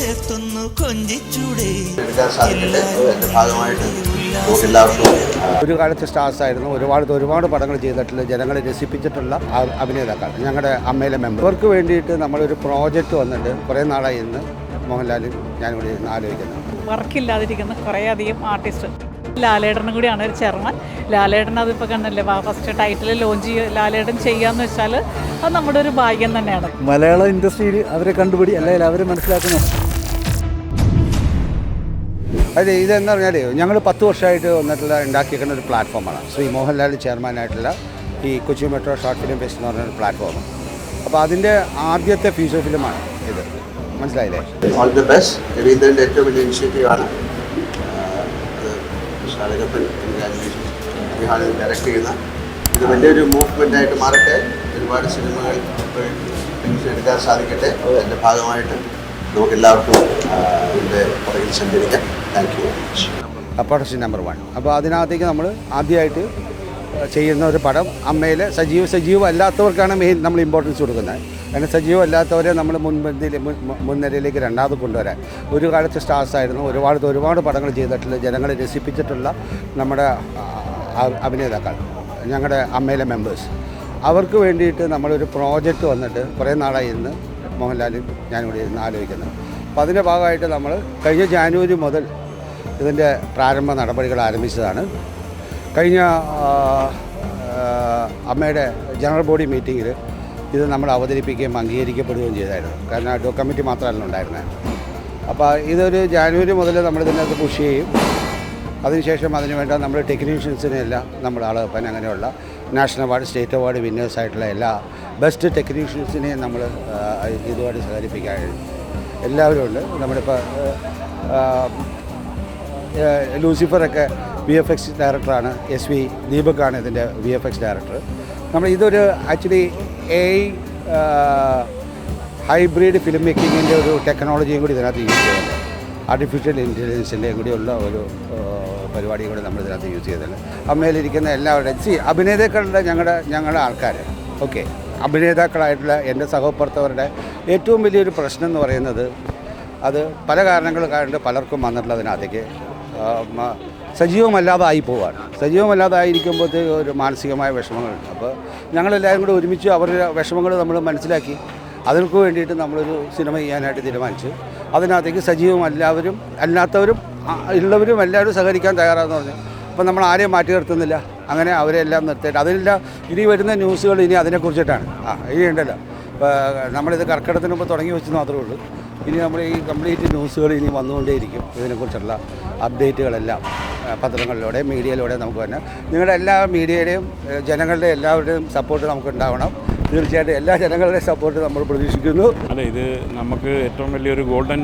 ചേർത്തൊന്നു കൊഞ്ചിച്ചൂടെ. ഒരു കാലത്ത് സ്റ്റാർസ് ആയിരുന്നു ഒരുപാട് ഒരുപാട് പടങ്ങൾ ചെയ്തിട്ടുള്ള ജനങ്ങളെ രസിപ്പിച്ചിട്ടുള്ള ആ- അഭിനേതാക്കൾ. ഞങ്ങളുടെ അമ്മയിലെ മെമ്പർ. ഇവർക്ക് വേണ്ടിയിട്ട് നമ്മളൊരു പ്രോജക്റ്റ് വന്നിട്ട് കുറേ നാളായി ഇന്ന് മോഹൻലാലും ഞാനിവിടെ ഇരുന്ന് ആലോചിക്കുന്നത് വർക്കില്ലാതിരിക്കുന്ന കുറേയധികം ആർട്ടിസ്റ്റ്. ലാലേട്ടനും കൂടിയാണ് ഒരു ചെയർമാൻ. ലാലേട്ടൻ അതിപ്പോൾ കണ്ടല്ലേ വാ ഫസ്റ്റ് ടൈറ്റിൽ ലോഞ്ച് ചെയ്യുക ലാലേട്ടൻ ചെയ്യാന്ന് വെച്ചാൽ അത് നമ്മുടെ ഒരു ഭാഗ്യം തന്നെയാണ്. മലയാള ഇൻഡസ്ട്രിയിൽ അവരെ കണ്ടുപിടി അല്ലെങ്കിൽ അവരെ മനസ്സിലാക്കണം അതെ ഇതെന്ന് പറഞ്ഞാൽ ഞങ്ങൾ പത്ത് വർഷമായിട്ട് വന്നിട്ടുള്ള ഉണ്ടാക്കിയിരിക്കുന്ന ഒരു പ്ലാറ്റ്ഫോമാണ്. ശ്രീ മോഹൻലാൽ ചെയർമാനായിട്ടുള്ള ഈ Kochi metro short film fest എന്ന് പറഞ്ഞ ഒരു പ്ലാറ്റ്ഫോം. അപ്പോൾ അതിന്റെ ആദ്യത്തെ ഫീച്ചർ ഫിലിമാണ് ഇത്. മനസ്സിലായില്ലേ? ഓൾ ദി ബെസ്റ്റ് രവീന്ദ്രന്റെ ഏറ്റവും വലിയ ഇനിഷ്യേറ്റീവാണ് ഡയറക്റ്റ് ചെയ്യുന്ന. ഇത് വലിയൊരു മൂവ്മെന്റ് ആയിട്ട് മാറട്ടെ. ഒരുപാട് സിനിമകൾ എടുക്കാൻ സാധിക്കട്ടെ. അതിന്റെ ഭാഗമായിട്ട് നമുക്കെല്ലാവർക്കും ഇതിന്റെ പുറകിൽ സഞ്ചരിക്കാം. താങ്ക് യു അപ്പോഴത്തെ നമ്പർ വൺ അപ്പോൾ അതിനകത്തേക്ക് നമ്മൾ ആദ്യമായിട്ട് ചെയ്യുന്ന ഒരു പടം അമ്മയിൽ സജീവ. സജീവം അല്ലാത്തവർക്കാണ് മെയിൻ നമ്മൾ ഇമ്പോർട്ടൻസ് കൊടുക്കുന്നത്. കാരണം സജീവം അല്ലാത്തവരെ നമ്മൾ മുൻപന്തിയിൽ മുൻ- മുൻ- മുൻനിരയിലേക്ക് രണ്ടാമത് കൊണ്ടുവരാൻ. ഒരു കാലത്ത് സ്റ്റാർസ് ആയിരുന്നു. ഒരുപാട് ഒരുപാട് പടങ്ങൾ ചെയ്തിട്ടുള്ള ജനങ്ങളെ രസിപ്പിച്ചിട്ടുള്ള നമ്മുടെ അഭിനേതാക്കൾ ഞങ്ങളുടെ അമ്മയിലെ മെമ്പേഴ്സ് അവർക്ക് വേണ്ടിയിട്ട് നമ്മളൊരു പ്രോജക്റ്റ് വന്നിട്ട് കുറേ നാളായി ഇന്ന് മോഹൻലാലും ഞാനിവിടെ ഇരുന്ന് ആലോചിക്കുന്നത് അപ്പോൾ അതിന്റെ ഭാഗമായിട്ട് നമ്മൾ കഴിഞ്ഞ ജാനുവരി മുതൽ ഇതിന്റെ പ്രാരംഭ നടപടികൾ ആരംഭിച്ചതാണ്. കഴിഞ്ഞ അമ്മയുടെ ജനറൽ ബോഡി മീറ്റിങ്ങിൽ ഇത് നമ്മൾ അവതരിപ്പിക്കുകയും അംഗീകരിക്കപ്പെടുകയും ചെയ്തായിരുന്നു. കാരണം ഡോ കമ്മിറ്റി മാത്രമല്ല ഉണ്ടായിരുന്നത്. അപ്പോൾ ഇതൊരു ജാനുവരി മുതൽ നമ്മൾ ഇതിനകത്ത് പുഷ് ചെയ്യും. അതിനുശേഷം അതിനുവേണ്ട നമ്മൾ ടെക്നീഷ്യൻസിനെല്ലാം നമ്മൾ ആളെപ്പൻ അങ്ങനെയുള്ള national award state award winners ആയിട്ടുള്ള എല്ലാ ബെസ്റ്റ് ടെക്നീഷ്യൻസിനെയും നമ്മൾ ഇതുമായിട്ട് സഹകരിപ്പിക്കാൻ എല്ലാവരും ഉണ്ട്. നമ്മളിപ്പോൾ ലൂസിഫറൊക്കെ വി എഫ് എക്സ് ഡയറക്ടറാണ് എസ് വി ദീപക്കാണ് ഇതിന്റെ വി എഫ് എക്സ് ഡയറക്ടർ നമ്മൾ ഇതൊരു ആക്ച്വലി എ ഹൈബ്രിഡ് ഫിലിം മേക്കിങ്ങിന്റെ ഒരു ടെക്നോളജിയും കൂടി ഇതിനകത്ത് യൂസ് ചെയ്യുന്നുണ്ട്. ആർട്ടിഫിഷ്യൽ ഇന്റലിജൻസിന്റെയും കൂടിയുള്ള ഒരു പരിപാടി കൂടി നമ്മൾ ഇതിനകത്ത് യൂസ് ചെയ്തിട്ടുണ്ട് അമ്മയിലിരിക്കുന്ന എല്ലാവരുടെയും സി അഭിനേതാക്കളുടെ ഞങ്ങളുടെ ഞങ്ങളുടെ ആൾക്കാർ ഓക്കെ അഭിനേതാക്കളായിട്ടുള്ള എന്റെ സഹപ്രവർത്തകരുടെ ഏറ്റവും വലിയൊരു പ്രശ്നം എന്ന് പറയുന്നത് അത് പല കാരണങ്ങൾ കാരണം പലർക്കും വന്നിട്ടുള്ളതിനകത്തേക്ക് സജീവമല്ലാതായി പോവാണ്. സജീവമല്ലാതായിരിക്കുമ്പോഴത്തേക്ക് ഒരു മാനസികമായ വിഷമങ്ങളുണ്ട്. അപ്പോൾ ഞങ്ങളെല്ലാവരും കൂടെ ഒരുമിച്ച് അവരുടെ വിഷമങ്ങൾ നമ്മൾ മനസ്സിലാക്കി അതിനു വേണ്ടിയിട്ട് നമ്മളൊരു സിനിമ ചെയ്യാനായിട്ട് തീരുമാനിച്ചു. അതിനകത്തേക്ക് സജീവം എല്ലാവരും അല്ലാത്തവരും ഉള്ളവരും എല്ലാവരും സഹകരിക്കാൻ തയ്യാറാന്ന് പറഞ്ഞു. അപ്പം നമ്മൾ ആരെയും മാറ്റി നിർത്തുന്നില്ല. അങ്ങനെ അവരെല്ലാം നിർത്തിയിട്ട് അതിലെല്ലാം ഇനി വരുന്ന ന്യൂസുകൾ ഇനി അതിനെക്കുറിച്ചിട്ടാണ്. ആ ഇനി ഉണ്ടല്ലോ നമ്മളിത് കർക്കിടത്തിന് മുമ്പ് തുടങ്ങി വെച്ച് മാത്രമേ ഉള്ളൂ. ഇനി നമ്മൾ ഈ കംപ്ലീറ്റ് ന്യൂസുകൾ ഇനി വന്നുകൊണ്ടേയിരിക്കും. ഇതിനെക്കുറിച്ചുള്ള അപ്ഡേറ്റുകളെല്ലാം പത്രങ്ങളിലൂടെ മീഡിയയിലൂടെ നമുക്ക് തന്നെ. നിങ്ങളുടെ എല്ലാ മീഡിയയുടെയും ജനങ്ങളുടെ എല്ലാവരുടെയും സപ്പോർട്ട് നമുക്ക് ഉണ്ടാവണം. തീർച്ചയായിട്ടും എല്ലാ ജനങ്ങളുടെയും സപ്പോർട്ട് നമ്മൾ പ്രതീക്ഷിക്കുന്നു. അല്ല ഇത് നമുക്ക് ഏറ്റവും വലിയൊരു ഗോൾഡൻ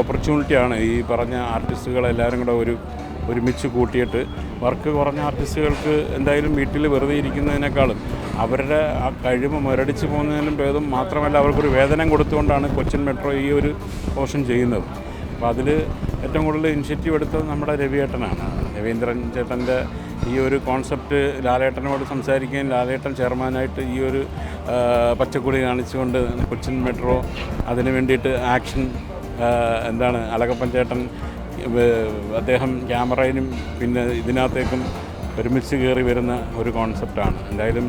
ഓപ്പർച്യൂണിറ്റിയാണ് ഈ പറഞ്ഞ ആർട്ടിസ്റ്റുകളെല്ലാവരും കൂടെ ഒരു ഒരുമിച്ച് കൂട്ടിയിട്ട് വർക്ക് കുറഞ്ഞ ആർട്ടിസ്റ്റുകൾക്ക് എന്തായാലും വീട്ടിൽ വെറുതെ ഇരിക്കുന്നതിനേക്കാളും അവരുടെ ആ കഴിവ് മുരടിച്ച് പോകുന്നതിനും ഭേദം മാത്രമല്ല അവർക്കൊരു വേതനം കൊടുത്തുകൊണ്ടാണ് കൊച്ചിൻ മെട്രോ ഈ ഒരു പോർഷൻ ചെയ്യുന്നത്. അപ്പോൾ അതിൽ ഏറ്റവും കൂടുതൽ ഇനിഷ്യേറ്റീവ് എടുത്തത് നമ്മുടെ രവിയേട്ടനാണ്. രവീന്ദ്രൻ ചേട്ടന്റെ ഈ ഒരു കോൺസെപ്റ്റ് ലാലേട്ടനോട് സംസാരിക്കുകയും ലാലേട്ടൻ ചെയർമാനായിട്ട് ഈ ഒരു പച്ചക്കുടി കാണിച്ചുകൊണ്ട് കൊച്ചിൻ മെട്രോ അതിന് വേണ്ടിയിട്ട് ആക്ഷൻ എന്താണ് അലകപ്പൻ ചേട്ടൻ അദ്ദേഹം ക്യാമറയിലും പിന്നെ ഇതിനകത്തേക്കും ഒരുമിച്ച് കയറി വരുന്ന ഒരു കോൺസെപ്റ്റാണ്. എന്തായാലും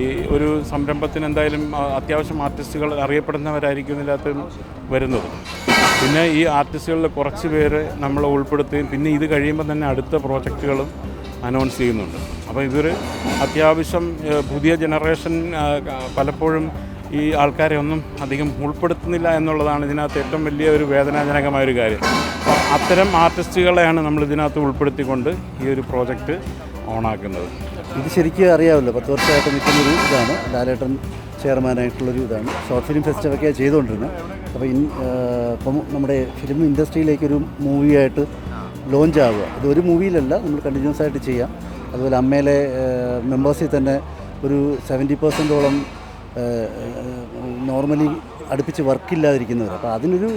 ഈ ഒരു സംരംഭത്തിന് എന്തായാലും അത്യാവശ്യം ആർട്ടിസ്റ്റുകൾ അറിയപ്പെടുന്നവരായിരിക്കും ഇതിനകത്ത് വരുന്നത്. പിന്നെ ഈ ആർട്ടിസ്റ്റുകളിൽ കുറച്ച് പേര് നമ്മൾ ഉൾപ്പെടുത്തുകയും പിന്നെ ഇത് കഴിയുമ്പോൾ തന്നെ അടുത്ത പ്രോജക്റ്റുകളും അനൗൺസ് ചെയ്യുന്നുണ്ട്. അപ്പോൾ ഇതൊരു അത്യാവശ്യം പുതിയ ജനറേഷൻ പലപ്പോഴും ഈ ആൾക്കാരെ ഒന്നും അധികം ഉൾപ്പെടുത്തുന്നില്ല എന്നുള്ളതാണ് ഇതിനകത്ത് ഏറ്റവും വലിയ ഒരു വേദനാജനകമായ ഒരു കാര്യം. അത്തരം ആർട്ടിസ്റ്റുകളെയാണ് നമ്മൾ ഇതിനകത്ത് ഉൾപ്പെടുത്തിക്കൊണ്ട് ഈ ഒരു പ്രോജക്റ്റ് ഓണാക്കുന്നത്. ഇത് ശരിക്കും അറിയാമല്ലോ പത്ത് വർഷമായിട്ട് നിൽക്കുന്നൊരു ഇതാണ്. ലാലേട്ടൻ ചെയർമാനായിട്ടുള്ളൊരു ഇതാണ്. ഷോർട്ട് ഫിലിം ഫെസ്റ്റിവൊക്കെ ചെയ്തുകൊണ്ടിരുന്നത്. അപ്പോൾ ഇപ്പം നമ്മുടെ ഫിലിം ഇൻഡസ്ട്രിയിലേക്കൊരു മൂവിയായിട്ട് ലോഞ്ച് ആവുക ഇത് ഒരു മൂവിയിലല്ല നമ്മൾ കണ്ടിന്യൂസ് ആയിട്ട് ചെയ്യാം. അതുപോലെ അമ്മയിലെ മെമ്പേഴ്സിൽ തന്നെ ഒരു സെവന്റി പെർസെന്റോളം നോർമലി അടുപ്പിച്ച് വർക്കില്ലാതിരിക്കുന്നവർ. അപ്പോൾ അതിനൊരു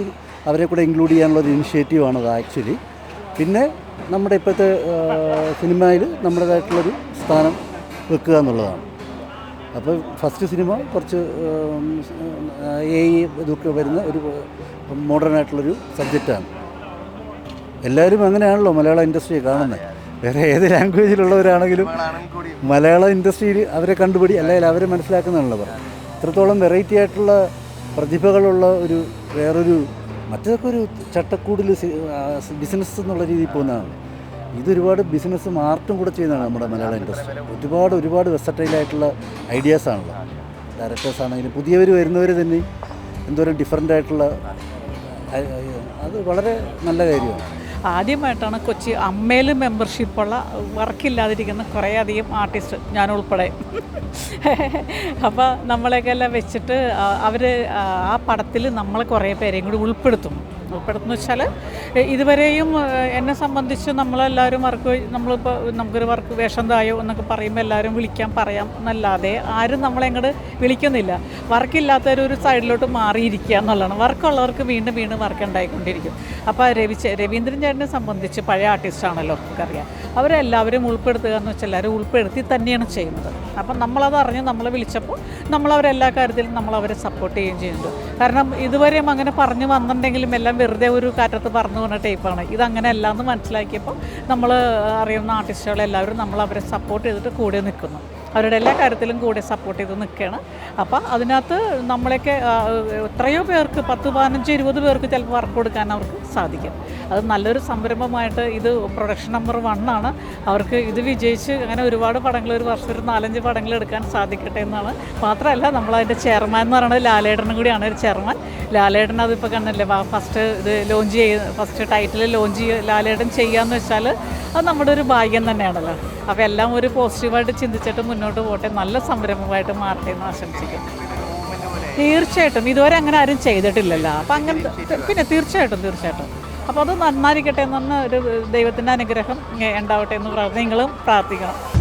അവരെ കൂടെ ഇൻക്ലൂഡ് ചെയ്യാനുള്ള ഒരു ഇനിഷ്യേറ്റീവാണ് അത് ആക്ച്വലി പിന്നെ നമ്മുടെ ഇപ്പോഴത്തെ സിനിമയിൽ നമ്മുടേതായിട്ടുള്ളൊരു സ്ഥാനം വെക്കുക എന്നുള്ളതാണ്. അപ്പോൾ ഫസ്റ്റ് സിനിമ കുറച്ച് എ ഇതൊക്കെ വരുന്ന ഒരു മോഡേൺ ആയിട്ടുള്ളൊരു സബ്ജക്റ്റാണ് എല്ലാവരും അങ്ങനെയാണല്ലോ മലയാള ഇൻഡസ്ട്രിയെ കാണുന്നത് വേറെ ഏത് ലാംഗ്വേജിലുള്ളവരാണെങ്കിലും മലയാള ഇൻഡസ്ട്രിയിൽ അവരെ കണ്ടുപിടി അല്ലെങ്കിൽ അവരെ മനസ്സിലാക്കുന്നതാണല്ലോ ഇത്രത്തോളം വെറൈറ്റി ആയിട്ടുള്ള പ്രതിഭകളുള്ള ഒരു വേറൊരു മറ്റൊക്കെ ഒരു ചട്ടക്കൂടിൽ ബിസിനസ് എന്നുള്ള രീതിയിൽ പോകുന്നതാണ്. ഇതൊരുപാട് ബിസിനസ്സും ആർട്ടും കൂടെ ചെയ്യുന്നതാണ് നമ്മുടെ മലയാള ഇൻഡസ്ട്രി ഒരുപാട് ഒരുപാട് വെസറ്റൈലായിട്ടുള്ള ഐഡിയാസാണല്ലോ ഡയറക്ടേഴ്സ് ആണെങ്കിലും പുതിയവർ വരുന്നവർ തന്നെ എന്തോരം ഡിഫറെന്റ് ആയിട്ടുള്ള അത് വളരെ നല്ല കാര്യമാണ്. ആദ്യമായിട്ടാണ് കൊച്ചി അമ്മയിൽ മെമ്പർഷിപ്പുള്ള വർക്കില്ലാതിരിക്കുന്ന കുറേ അധികം ആർട്ടിസ്റ്റ് ഞാൻ ഉൾപ്പെടെ. അപ്പോൾ നമ്മളെയൊക്കെ എല്ലാം വെച്ചിട്ട് അവർ ആ പടത്തിൽ നമ്മളെ കുറേ പേരെയും കൂടി ഉൾപ്പെടുത്തും. ഉൾപ്പെടുത്തുന്ന വെച്ചാൽ ഇതുവരെയും എന്നെ സംബന്ധിച്ച് നമ്മളെല്ലാവരും വർക്ക് നമ്മളിപ്പോൾ നമുക്കൊരു വർക്ക് വേഷം തായോ എന്നൊക്കെ പറയുമ്പോൾ എല്ലാവരും വിളിക്കാൻ പറയാം എന്നല്ലാതെ ആരും നമ്മളെ അങ്ങോട്ട് വിളിക്കുന്നില്ല. വർക്കില്ലാത്തവർ ഒരു സൈഡിലോട്ട് മാറിയിരിക്കുക എന്നുള്ളതാണ്. വർക്കുള്ളവർക്ക് വീണ്ടും വീണ്ടും വർക്ക് ഉണ്ടായിക്കൊണ്ടിരിക്കും. അപ്പോൾ രവി രവീന്ദ്രൻ ചേട്ടനെ സംബന്ധിച്ച് പഴയ ആർട്ടിസ്റ്റാണല്ലോ നമുക്കറിയാം. അവരെല്ലാവരും ഉൾപ്പെടുത്തുക എന്ന് വെച്ചാൽ എല്ലാവരും ഉൾപ്പെടുത്തി തന്നെയാണ് ചെയ്യുന്നത്. അപ്പം നമ്മളത് അറിഞ്ഞ് നമ്മളെ വിളിച്ചപ്പോൾ നമ്മളവരെല്ലാ കാര്യത്തിലും നമ്മളവരെ സപ്പോർട്ട് ചെയ്യുകയും ചെയ്യുന്നുണ്ട്. കാരണം ഇതുവരെയും അങ്ങനെ പറഞ്ഞു വന്നിട്ടുണ്ടെങ്കിലും എല്ലാം വെറുതെ ഒരു കാറ്റത്ത് പറഞ്ഞു പോകുന്ന ടൈപ്പാണ് ഇതങ്ങനെ അല്ല എന്ന് മനസ്സിലാക്കിയപ്പോൾ നമ്മൾ അറിയുന്ന ആർട്ടിസ്റ്റുകളെല്ലാവരും നമ്മളവരെ സപ്പോർട്ട് ചെയ്തിട്ട് കൂടെ നിൽക്കുന്നു. അവരുടെ എല്ലാ കാര്യത്തിലും കൂടെ സപ്പോർട്ട് ചെയ്ത് നിൽക്കുകയാണ്. അപ്പോൾ അതിനകത്ത് നമ്മളെയൊക്കെ എത്രയോ പേർക്ക് പത്ത് പതിനഞ്ച് ഇരുപത് പേർക്ക് ചിലപ്പോൾ വർക്ക് കൊടുക്കാൻ അവർക്ക് സാധിക്കും. അത് നല്ലൊരു സംരംഭമായിട്ട് ഇത് പ്രൊഡക്ഷൻ നമ്പർ ആണ്. അവർക്ക് ഇത് വിജയിച്ച് അങ്ങനെ ഒരുപാട് പടങ്ങൾ ഒരു വർഷം ഒരു നാലഞ്ച് പടങ്ങൾ എടുക്കാൻ സാധിക്കട്ടെ എന്നാണ്. മാത്രമല്ല നമ്മളതിന്റെ ചെയർമാൻ എന്ന് പറയുന്നത് ലാലേട്ടനും കൂടിയാണ് ഒരു ചെയർമാൻ ലാലേട്ടൻ അതിപ്പോൾ കണ്ടല്ലേ ഫസ്റ്റ് ഇത് ലോഞ്ച് ചെയ്ത് ഫസ്റ്റ് ടൈറ്റിൽ ലോഞ്ച് ചെയ്യ ലാലേട്ടൻ എന്ന് വെച്ചാൽ അത് നമ്മുടെ ഒരു ഭാഗ്യം തന്നെയാണല്ലോ. അപ്പോൾ എല്ലാം ഒരു പോസിറ്റീവായിട്ട് ചിന്തിച്ചിട്ട് മുന്നോട്ട് പോട്ടെ നല്ല സംരംഭമായിട്ട് മാറട്ടെ എന്ന് ആശംസിക്കുന്നു. തീർച്ചയായിട്ടും. ഇതുവരെ അങ്ങനെ ആരും ചെയ്തിട്ടില്ലല്ലോ. അപ്പം അങ്ങനെ പിന്നെ തീർച്ചയായിട്ടും തീർച്ചയായിട്ടും. അപ്പോൾ അത് നന്നായിരിക്കട്ടെ എന്ന് ഒരു ദൈവത്തിന്റെ അനുഗ്രഹം ഉണ്ടാവട്ടെ എന്ന് പ്രാർത്ഥന നിങ്ങളും പ്രാർത്ഥിക്കണം.